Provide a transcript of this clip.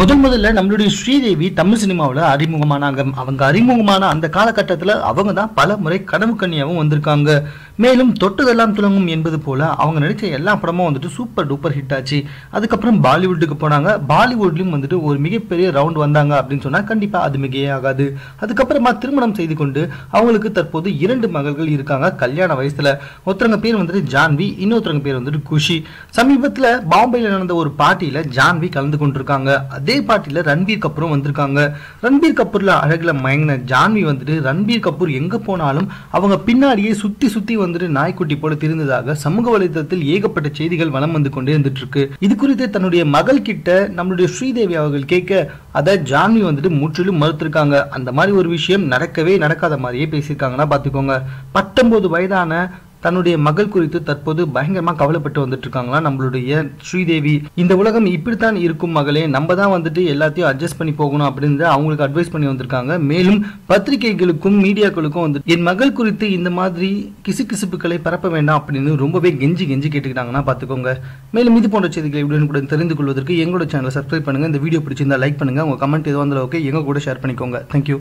முதல் முதல்ல நம்மளுடைய ஸ்ரீதேவி தமிழ் சினிமாவில் அறிமுகமானாங்க. அவங்க அறிமுகமான அந்த காலகட்டத்தில் அவங்க தான் பல முறை கனவு கன்னியாவும் வந்திருக்காங்க. மேலும் தொட்டதெல்லாம் துலங்கும் என்பது போல அவங்க நடித்த எல்லா படமும் வந்துட்டு சூப்பர் டூப்பர் ஹிட் ஆச்சு. அதுக்கப்புறம் பாலிவுட்டுக்கு போனாங்க. பாலிவுட்லயும் வந்துட்டு ஒரு மிகப்பெரிய ரவுண்ட் வந்தாங்க அப்படின்னு சொன்னா கண்டிப்பா அது மிகையே ஆகாது. அதுக்கப்புறமா திருமணம் செய்து கொண்டு அவங்களுக்கு தற்போது இரண்டு மகள்கள் இருக்காங்க கல்யாண வயசுல. ஒருத்தவங்க பேர் வந்துட்டு ஜான்வி இன்னொருத்தவங்க பேர் வந்துட்டு குஷி. சமீபத்துல பாம்பேல நடந்த ஒரு பார்ட்டியில ஜான்வி கலந்து கொண்டிருக்காங்க. அதே பார்ட்டியில ரன்பீர் கபூரும் வந்திருக்காங்க. ரன்பீர் கபூர்ல அழகுல மயங்கின ஜான்வி வந்துட்டு ரன்பீர் கபூர் எங்க போனாலும் அவங்க பின்னாடியே சுத்தி சுத்தி வந்துட்டு நாய்க்குட்டி போல திருந்ததாக சமூக வலைதளத்தில் ஏகப்பட்ட செய்திகள் வலம் வந்து கொண்டே இருந்துட்டு இருக்கு இது குறித்து தன்னுடைய மகள் கிட்ட நம்மளுடைய ஸ்ரீதேவி அவர்கள் கேட்க அதை ஜான்வி வந்துட்டு முற்றிலும் மறுத்திருக்காங்க. அந்த மாதிரி ஒரு விஷயம் நடக்கவே நடக்காத மாதிரியே பேசியிருக்காங்கன்னா பாத்துக்கோங்க பத்தொன்பது வயதான தன்னுடைய மகள் குறித்து தற்போது பயங்கரமா கவலைப்பட்டு வந்துட்டு இருக்காங்களா? நம்மளுடைய ஸ்ரீதேவி இந்த உலகம் இப்படித்தான் இருக்கும் மகளே நம்ம தான் வந்துட்டு எல்லாத்தையும் அட்ஜஸ்ட் பண்ணி போகணும் அப்படின்னு அவங்களுக்கு அட்வைஸ் பண்ணி வந்திருக்காங்க. மேலும் பத்திரிகைகளுக்கும் மீடியாக்களுக்கும் வந்து என் மகள் குறித்து இந்த மாதிரி கிசுகிசுப்புகளை பரப்ப வேண்டாம் அப்படின்னு ரொம்பவே கெஞ்சி கெஞ்சி கேட்டுக்கிட்டாங்கன்னா பாத்துக்கோங்க மேலும் இது போன்ற செய்திகளை உடனுக்குடன் தெரிந்து கொள்வதற்கு எங்களோட சேனலை சப்ஸ்கிரைப் பண்ணுங்க. இந்த வீடியோ பிடிச்சிருந்தா லைக் பண்ணுங்க. உங்க கமெண்ட் எதுவும் இருந்தாலும் ஓகே எங்க கூட ஷேர் பண்ணிக்கோங்க. தேங்க்யூ